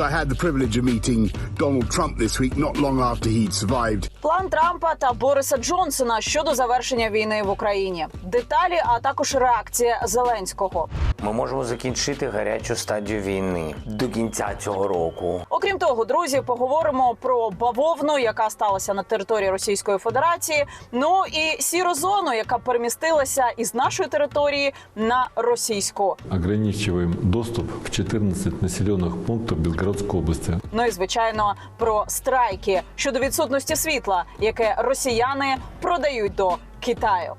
I had the privilege of meeting Donald Trump this week, not long after he'd survived План Трампа та Бориса Джонсона щодо завершення війни в Україні. Деталі, а також реакція Зеленського. Ми можемо закінчити гарячу стадію війни до кінця цього року. Окрім того, друзі, поговоримо про бавовну, яка сталася на території Російської Федерації. Ну і сіру зону, яка перемістилася із нашої території на російську. ограничиваем доступ в 14 населенных пунктов Белгородской области. Ну і звичайно про страйки щодо відсутності світла, яке росіяни продають до Китаю.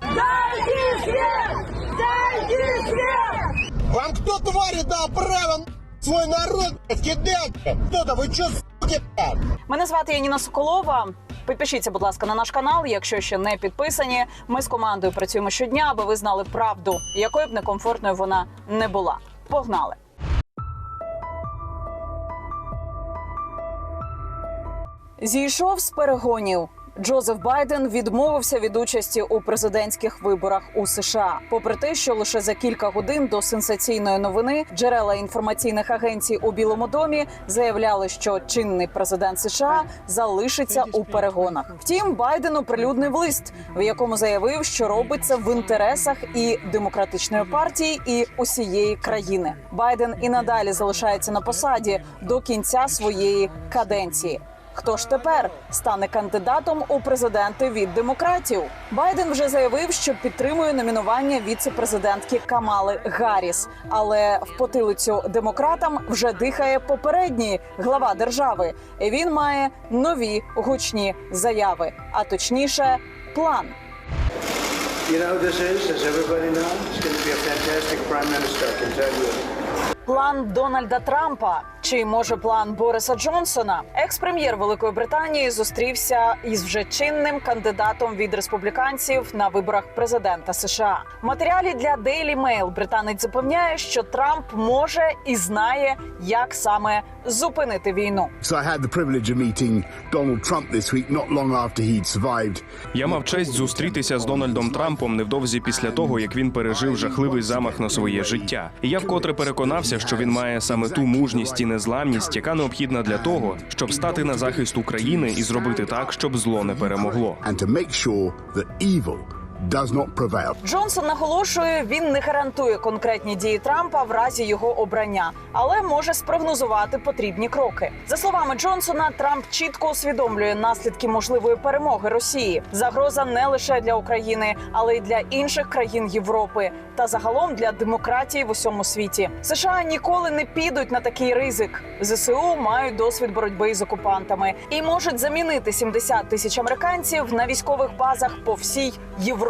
Вам кто, твари, дал право свой народ кидать? Кто-то, вы чё, суки. Мене звати Яніна Соколова. Підпишіться, будь ласка, на наш канал, якщо ще не підписані. Ми з командою працюємо щодня, аби ви знали правду, якою б некомфортною вона не була. Погнали! Зійшов з перегонів. Джозеф Байден відмовився від участі у президентських виборах у США, попри те, що лише за кілька годин до сенсаційної новини джерела інформаційних агенцій у Білому домі заявляли, що чинний президент США залишиться у перегонах. Втім, Байден оприлюднив лист, в якому заявив, що робить це в інтересах і демократичної партії, і усієї країни. Байден і надалі залишається на посаді до кінця своєї каденції. Хто ж тепер стане кандидатом у президенти від демократів? Байден вже заявив, що підтримує номінування віце-президентки Камали Гарріс, але в потилицю демократам вже дихає попередній глава держави. Він має нові гучні заяви, а точніше, план. You know this is? As everybody knows, going to be a fantastic prime minister. I can tell you. План Дональда Трампа чи може план Бориса Джонсона? Екс-прем'єр Великої Британії зустрівся із вже чинним кандидатом від республіканців на виборах президента США. В матеріалі для Daily Mail британець запевняє, що Трамп може і знає, як саме зупинити війну. Я мав честь зустрітися з Дональдом Трампом невдовзі після того, як він пережив жахливий замах на своє життя. І я вкотре переконався, що він має саме ту мужність і незламність, яка необхідна для того, щоб стати на захист України і зробити так, щоб зло не перемогло. Does not prevail. Джонсон наголошує, він не гарантує конкретні дії Трампа в разі його обрання, але може спрогнозувати потрібні кроки. За словами Джонсона, Трамп чітко усвідомлює наслідки можливої перемоги Росії. Загроза не лише для України, але й для інших країн Європи та загалом для демократії в усьому світі. США ніколи не підуть на такий ризик. Зсу мають досвід боротьби з окупантами і можуть замінити 70 тисяч американців на військових базах по всій Європі.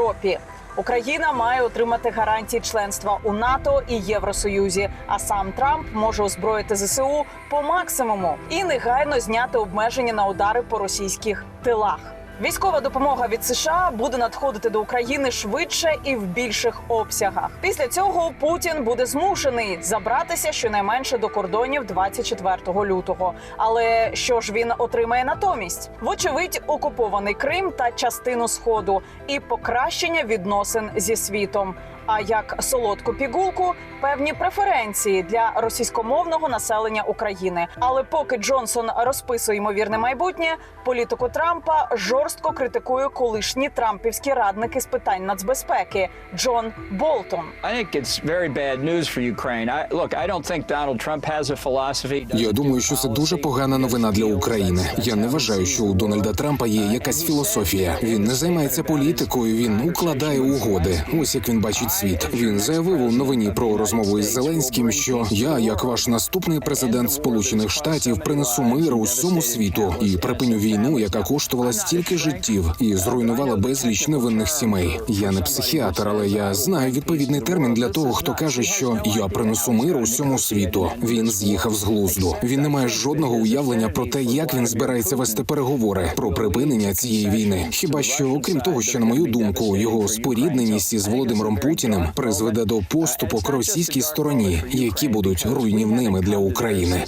Україна має отримати гарантії членства у НАТО і Євросоюзі. А сам Трамп може озброїти ЗСУ по максимуму і негайно зняти обмеження на удари по російських тилах. Військова допомога від США буде надходити до України швидше і в більших обсягах. Після цього Путін буде змушений забратися щонайменше до кордонів 24 лютого. Але що ж він отримає натомість? Вочевидь, окупований Крим та частину сходу і покращення відносин зі світом. А як солодку пігулку певні преференції для російськомовного населення України. Але поки Джонсон розписує ймовірне майбутнє, політику Трампа жорстко критикує колишні трампівські радники з питань нацбезпеки Джон Болтон. I think it's very bad news for Ukraine. I, look, I don't think Donald Trump has a philosophy. Я думаю, що це дуже погана новина для України. Я не вважаю, що у Дональда Трампа є якась філософія. Він не займається політикою, він укладає угоди. Ось як він бачить світ. Він заявив у новині про розмову із Зеленським, що я, як ваш наступний президент Сполучених Штатів, принесу мир усьому світу і припиню війну, яка коштувала стільки життів і зруйнувала безліч невинних сімей. Я не психіатр, але я знаю відповідний термін для того, хто каже, що я принесу мир усьому світу. Він з'їхав з глузду. Він не має жодного уявлення про те, як він збирається вести переговори про припинення цієї війни. Хіба що, окрім того, що на мою думку, його спорідненість із Володимиром Путіним призведе до поступок російській стороні, які будуть руйнівними для України.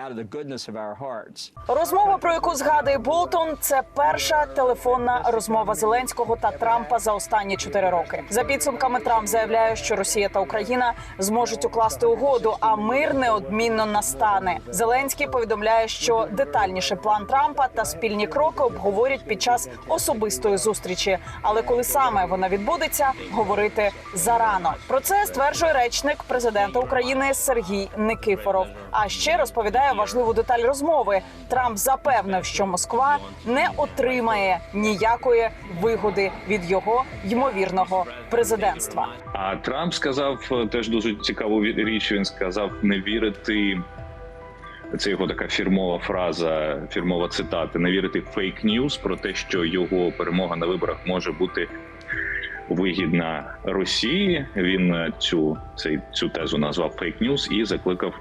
Out of the goodness of our hearts. Розмова, про яку згадує Болтон, це перша телефонна розмова Зеленського та Трампа за останні чотири роки. За підсумками Трамп заявляє, що Росія та Україна зможуть укласти угоду, а мир неодмінно настане. Зеленський повідомляє, що детальніше план Трампа та спільні кроки обговорять під час особистої зустрічі. Але коли саме вона відбудеться, говорити зарано. Про це стверджує речник президента України Сергій Никифоров. А ще розповідає важливу деталь розмови. Трамп запевнив, що Москва не отримає ніякої вигоди від його ймовірного президентства. А Трамп сказав е, теж дуже цікаву річ. Він сказав не вірити. Це його така фірмова фраза, фірмова цитата: не вірити фейк ньюс про те, що його перемога на виборах може бути вигідна Росії. Він е, цю цей цю тезу назвав фейк ньюс і закликав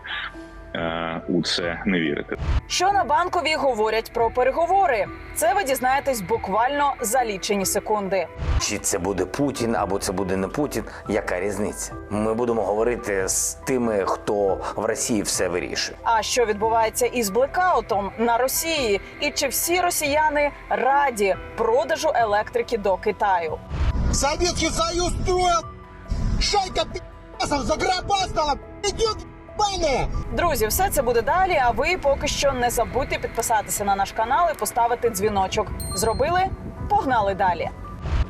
у це не вірити. Що на банковій говорять про переговори? Це ви дізнаєтесь буквально за лічені секунди. Чи це буде Путін або це буде не Путін? Яка різниця? Ми будемо говорити з тими, хто в Росії все вирішує. А що відбувається із блекаутом на Росії? І чи всі росіяни раді продажу електрики до Китаю? Советский Союз строил. Шайка пи***сов загробастала. Идет ебаная. Друзі, все це буде далі. А ви поки що не забудьте підписатися на наш канал і поставити дзвіночок. Зробили? Погнали далі.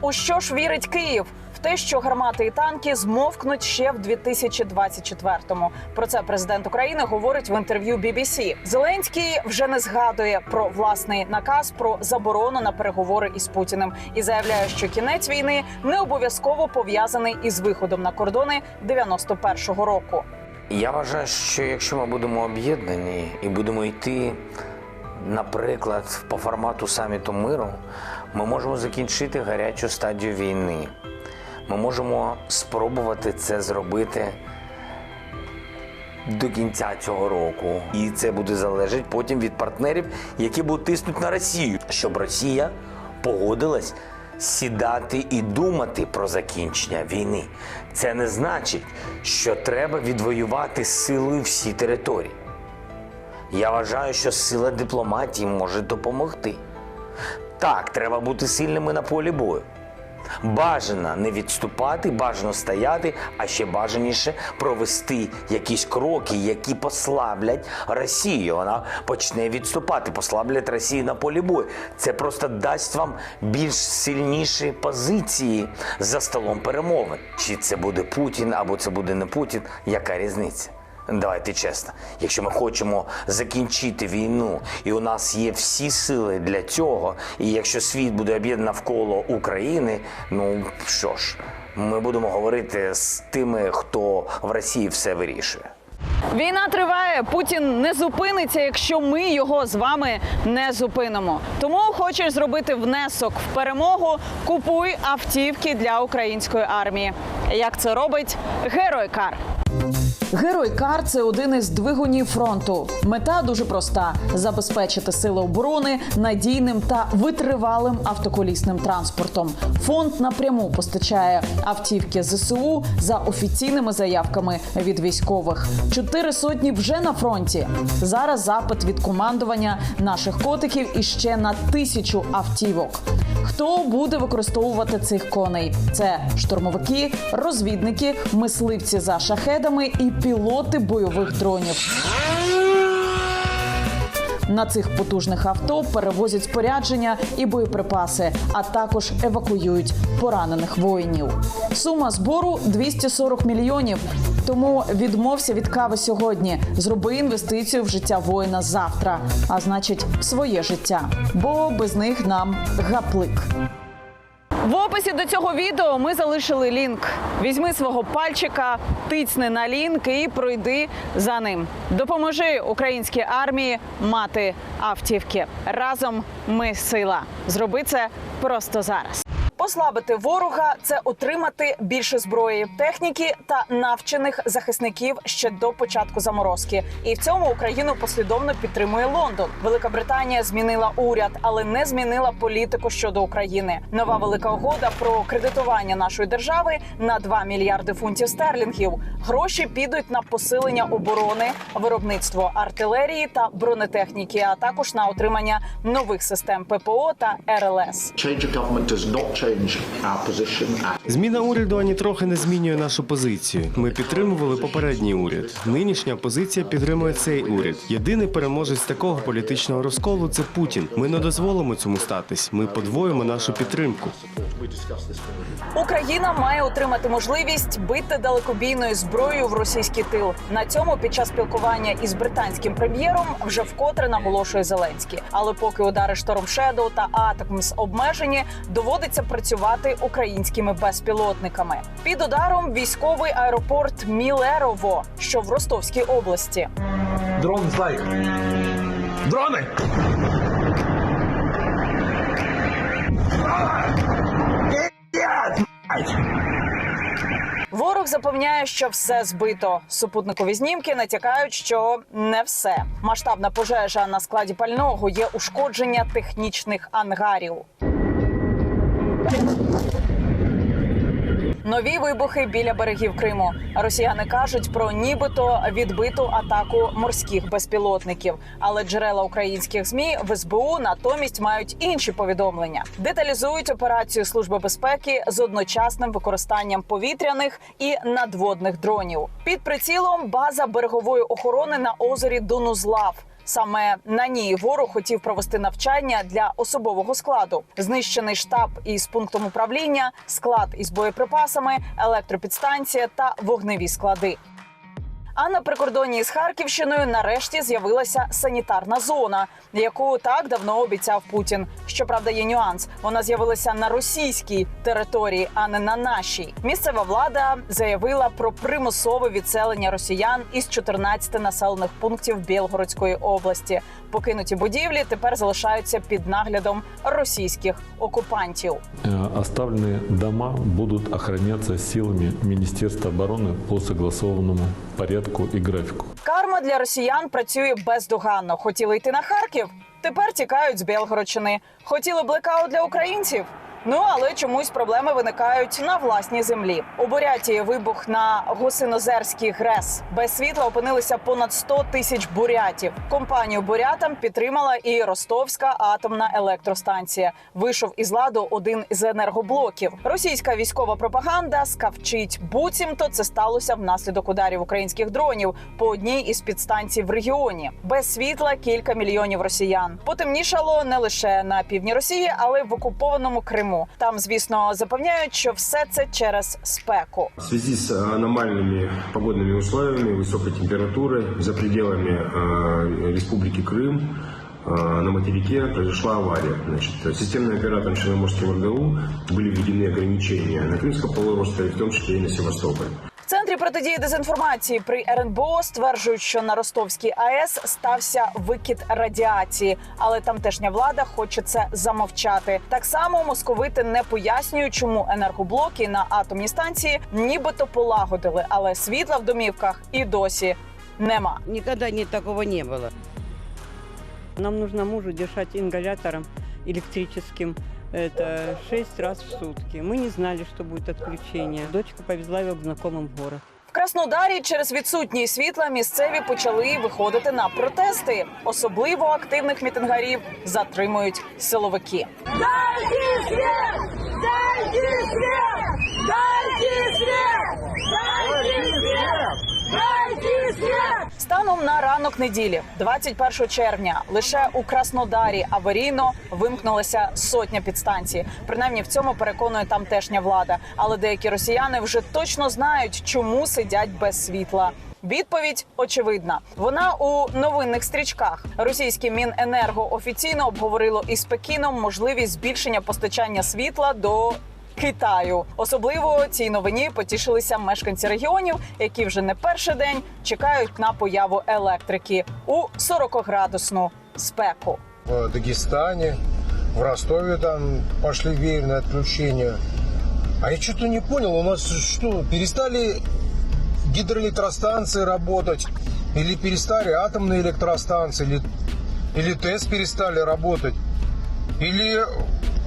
У що ж вірить Київ? В те, що гармати і танки змовкнуть ще в 2024-му. Про це президент України говорить в інтерв'ю BBC. Зеленський вже не згадує про власний наказ про заборону на переговори із Путіним і заявляє, що кінець війни не обов'язково пов'язаний із виходом на кордони 91-го року. Я вважаю, що якщо ми будемо об'єднані і будемо йти, наприклад, по формату саміту миру, ми можемо закінчити гарячу стадію війни. Ми можемо спробувати це зробити до кінця цього року. І це буде залежати потім від партнерів, які будуть тиснути на Росію, щоб Росія погодилась сідати і думати про закінчення війни. Це не значить, що треба відвоювати силою всі території. Я вважаю, що сила дипломатії може допомогти. Так, треба бути сильними на полі бою. Бажано не відступати, бажано стояти, а ще бажаніше провести якісь кроки, які послаблять Росію. Вона почне відступати, послаблять Росію на полі бою. Це просто дасть вам більш сильніші позиції за столом перемовин. Чи це буде Путін або це буде не Путін, яка різниця? Давайте чесно, якщо ми хочемо закінчити війну, і у нас є всі сили для цього, і якщо світ буде об'єднаний навколо України, ну що ж, ми будемо говорити з тими, хто в Росії все вирішує. Війна триває. Путін не зупиниться, якщо ми його з вами не зупинимо. Тому хочеш зробити внесок в перемогу. Купуй автівки для української армії. Як це робить Геройкар. Геройкар це один із двигунів фронту. Мета дуже проста: забезпечити сили оборони надійним та витривалим автоколісним транспортом. Фонд напряму постачає автівки ЗСУ за офіційними заявками від військових. Чотири сотні вже на фронті. Зараз запит від командування наших котиків іще на тисячу автівок. Хто буде використовувати цих коней? Це штурмовики, розвідники, мисливці за шахедами і пілоти бойових дронів. На цих потужних авто перевозять спорядження і боєприпаси, а також евакуюють поранених воїнів. Сума збору 240 мільйонів. Тому відмовся від кави сьогодні. Зроби інвестицію в життя воїна завтра, а значить, своє життя. Бо без них нам гаплик. В описі до цього відео ми залишили лінк. Візьми свого пальчика, тицни на лінк і пройди за ним. Допоможи українській армії мати автівки. Разом ми сила. Зроби це просто зараз. Послабити ворога це отримати більше зброї, техніки та навчених захисників ще до початку заморозки. І в цьому Україну послідовно підтримує Лондон. Велика Британія змінила уряд, але не змінила політику щодо України. Нова велика угода про кредитування нашої держави на 2 мільярди фунтів стерлінгів. Гроші підуть на посилення оборони, виробництво артилерії та бронетехніки, а також на отримання нових систем ППО та РЛС. Change of government does not change Зміна уряду ані трохи не змінює нашу позицію. Ми підтримували попередній уряд. Нинішня позиція підтримує цей уряд. Єдиний переможець такого політичного розколу це Путін. Ми не дозволимо цьому статись. Ми подвоїмо нашу підтримку. Україна має отримати можливість бити далекобійною зброєю в російський тил. На цьому під час спілкування із британським прем'єром вже вкотре наголошує Зеленський. Але поки удари Шторм Шедоу та Атакмс обмежені, доводиться працювати українськими безпілотниками. Під ударом військовий аеропорт Мілерово, що в Ростовській області. Дрон зайк. Дрони! Ворог запевняє, що все збито. Супутникові знімки натякають, що не все. Масштабна пожежа на складі пального є ушкодження технічних ангарів. Нові вибухи біля берегів Криму. Росіяни кажуть про нібито відбиту атаку морських безпілотників. Але джерела українських змі в СБУ натомість мають інші повідомлення. Деталізують операцію Служби безпеки з одночасним використанням повітряних і надводних дронів. Під прицілом база берегової охорони на озері Донузлав. Саме на ній ворог хотів провести навчання для особового складу. Знищений штаб із пунктом управління, склад із боєприпасами, електропідстанція та вогневі склади. А на прикордонні з Харківщиною нарешті з'явилася санітарна зона, яку так давно обіцяв Путін. Щоправда, є нюанс. Вона з'явилася на російській території, а не на нашій. Місцева влада заявила про примусове відселення росіян із 14 населених пунктів Білгородської області. Покинуті будівлі тепер залишаються під наглядом російських окупантів. Э, Оставленные дома будут охраняться силами Министерства обороны по согласованному порядку и графіку. Карма для росіян працює бездоганно. Хотіли йти на Харків, тепер тікають з Білгородщини. Хотіли блекаут для українців. Ну але чомусь проблеми виникають на власній землі. У Бурятії вибух на Гусинозерський ГРЕС. Без світла опинилися понад 100 тисяч бурятів. Компанію бурятам підтримала і Ростовська атомна електростанція. Вийшов із ладу один з енергоблоків. Російська військова пропаганда скавчить. Буцімто це сталося внаслідок ударів українських дронів по одній із підстанцій в регіоні. Без світла кілька мільйонів росіян. Потемнішало не лише на півдні Росії, але й в окупованому Криму Там, звісно, запевняють, що все це через спеку. В связи с аномальными погодными условиями, высокой температурой за пределами э, Республики Крым э, на материке произошла авария. Значит, системным оператором Черноморским РГУ были введены ограничения на Крымском полуострове, в том числе и на Севастополе. Центрі протидії дезінформації при РНБО стверджують, що на Ростовській АЕС стався викид радіації, але тамтешня влада хоче це замовчати. Так само московити не пояснюють, чому енергоблоки на атомній станції нібито полагодили, але світла в домівках і досі нема. Никогда не такого не было. Нам нужно мужу держать ингалятором электрическим это 6 раз в сутки. Мы не знали, что будет отключение. Дочка повезла его к знакомым в город. В Краснодарі через відсутність світла місцеві почали виходити на протести. Особливо активних мітингарів затримують силовики. Дайте свет! Станом на ранок неділі, 21 червня, лише у Краснодарі аварійно вимкнулася сотня підстанцій. Принаймні в цьому переконує тамтешня влада. Але деякі росіяни вже точно знають, чому сидять без світла. Відповідь очевидна. Вона у новинних стрічках. Російське Міненерго офіційно обговорило із Пекіном можливість збільшення постачання світла до Китаю. Особливо цій новині потішилися мешканці регіонів, які вже не перший день чекають на появу електрики у 40-градусну спеку. В Дагестане, В Ростове там пошли веерные отключения. А я что-то не понял, у нас что, перестали гидроэлектростанции работать? Или перестали атомные электростанции? Или, или ТЭС перестали работать? Или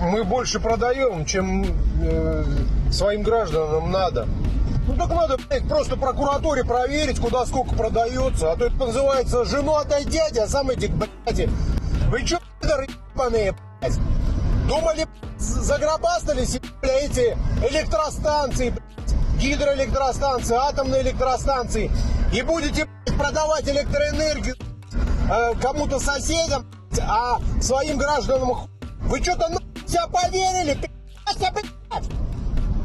мы больше продаем, чем э, своим гражданам надо? Ну так надо, блядь, просто прокуратуре проверить, куда сколько продается. А то это называется жену отдай дяди, а сам к блядь. Вы чё, пидоры блядь? Думали, блядь, загробастали себе, блядь, эти электростанции, блядь, гидроэлектростанции, атомные электростанции. И будете, блядь, продавать электроэнергию э, кому-то соседям, блядь, а своим гражданам Вы что-то на себя поверили, пи***ся, блядь?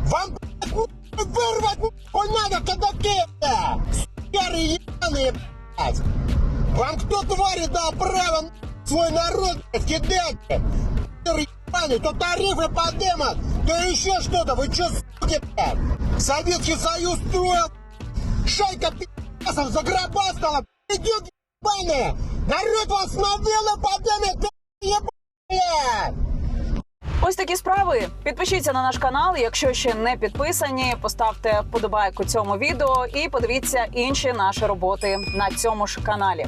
Вам, блядь, вырвать нахуй надо блядь! Сукеры ебаные, блядь! Вам кто, твари, дал право свой народ, блядь, кидать, блядь? Ебаные, то тарифы поднимут, то еще что-то. Вы что, суки, блядь? Советский Союз строил, шайка пи***сов загробастала, блядь, идет ебаные! Народ вас на вилы поднимет, блядь, ебаные! Ось такі справи. Підпишіться на наш канал, якщо ще не підписані. Поставте вподобайку цьому відео і подивіться інші наші роботи на цьому ж каналі.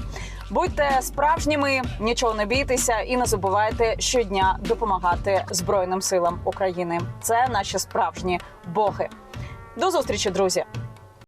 Будьте справжніми, нічого не бійтеся і не забувайте щодня допомагати Збройним силам України. Це наші справжні боги. До зустрічі, друзі!